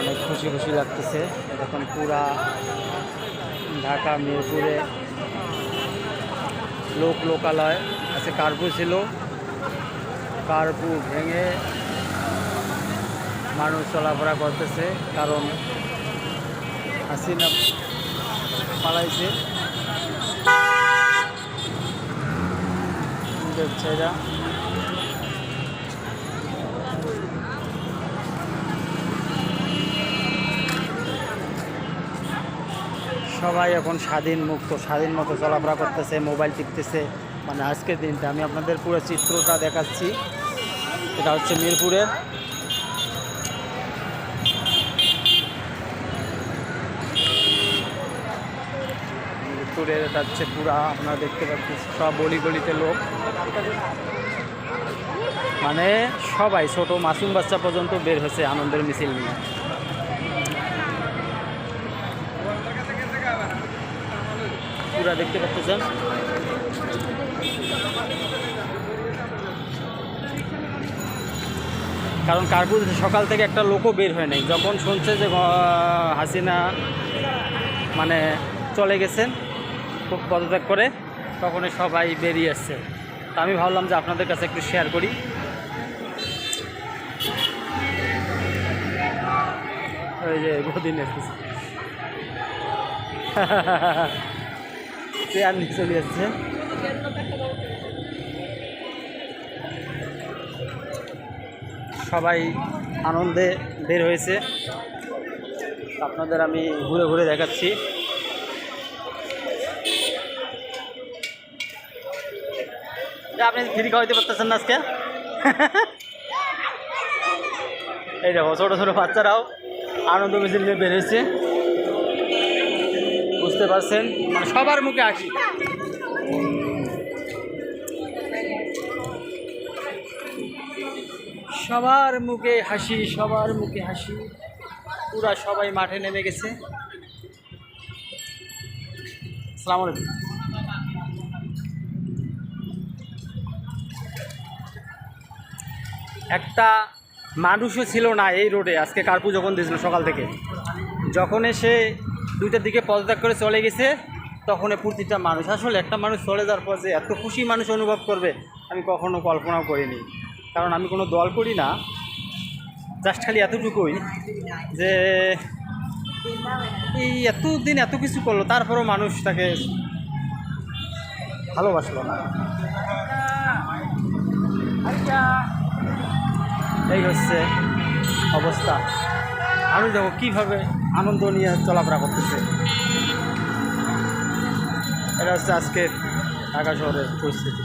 অনেক খুশি খুশি লাগতেছে। এখন পুরা ঢাকা, মিরপুরে লোক লোকালয় আছে। কার্পু ছিল। কার্পু ভেঙে মানুষ চলাফেরা করতেছে, কারণ হাসিনা পালাইছে। দেখছে সবাই এখন স্বাধীন মুক্ত স্বাধীন মতো চলাফেরা করতেছে, মোবাইল টিপতেছে। মানে আজকের দিনটা, আমি আপনাদের পুরো চিত্রটা দেখাচ্ছি। এটা হচ্ছে মিরপুরের। মিরপুরের, এটা হচ্ছে পুরা, আপনারা দেখতে পাচ্ছেন, সব গলি গলিতে লোক। মানে সবাই, ছোট মাসুম বাচ্চা পর্যন্ত বের হয়েছে আনন্দের মিছিল নিয়ে। পুরা দেখতে পাচ্ছেন কারণ কার্পুর সকাল থেকে একটা লোকও বের হয় নাই। যখন শুনছে যে হাসিনা মানে চলে গেছেন, খুব পদত্যাগ করে, তখনই সবাই বেরিয়ে আসছে। তা আমি ভাবলাম যে আপনাদের কাছে একটু শেয়ার করি। ওই যে গদিন এসেছে। চেয়ার নিয়ে চলে যাচ্ছে। সবাই আনন্দে বের হয়েছে। আপনাদের আমি ঘুরে ঘুরে দেখাচ্ছি। আপনি ফ্রি খাওয়াইতে পারতেছেন না আজকে? এই দেখো, ছোটো ছোটো বাচ্চারাও আনন্দ মিছিল নিয়ে বেরিয়েছে বুঝতে পারছেন? মানে সবার মুখে হাসি। সবার মুখে হাসি, সবার মুখে হাসি। পুরা সবাই মাঠে নেমে গেছে। আসসালামু আলাইকুম। একটা মানুষও ছিল না এই রোডে, আজকে কার্পু যখন দিয়েছিল সকাল থেকে? যখন এসে দুইটার দিকে পদত্যাগ করে চলে গেছে তখন প্রতিটা মানুষ, আসলে একটা মানুষ চলে যাওয়ার পর যে এত খুশি মানুষ অনুভব করবে, আমি কখনো কল্পনাও করিনি। কারণ আমি কোনো দল করি না জাস্ট খালি এতটুকুই যে এই এতদিন এত কিছু করল, তারপরেও মানুষ তাকে ভালোবাসলো না। এই হচ্ছে অবস্থা। আমি দেখো কীভাবে? আনন্দ নিয়ে চলাফেরা করতেছে। এটা হচ্ছে আজকের ঢাকা শহরের পরিস্থিতি।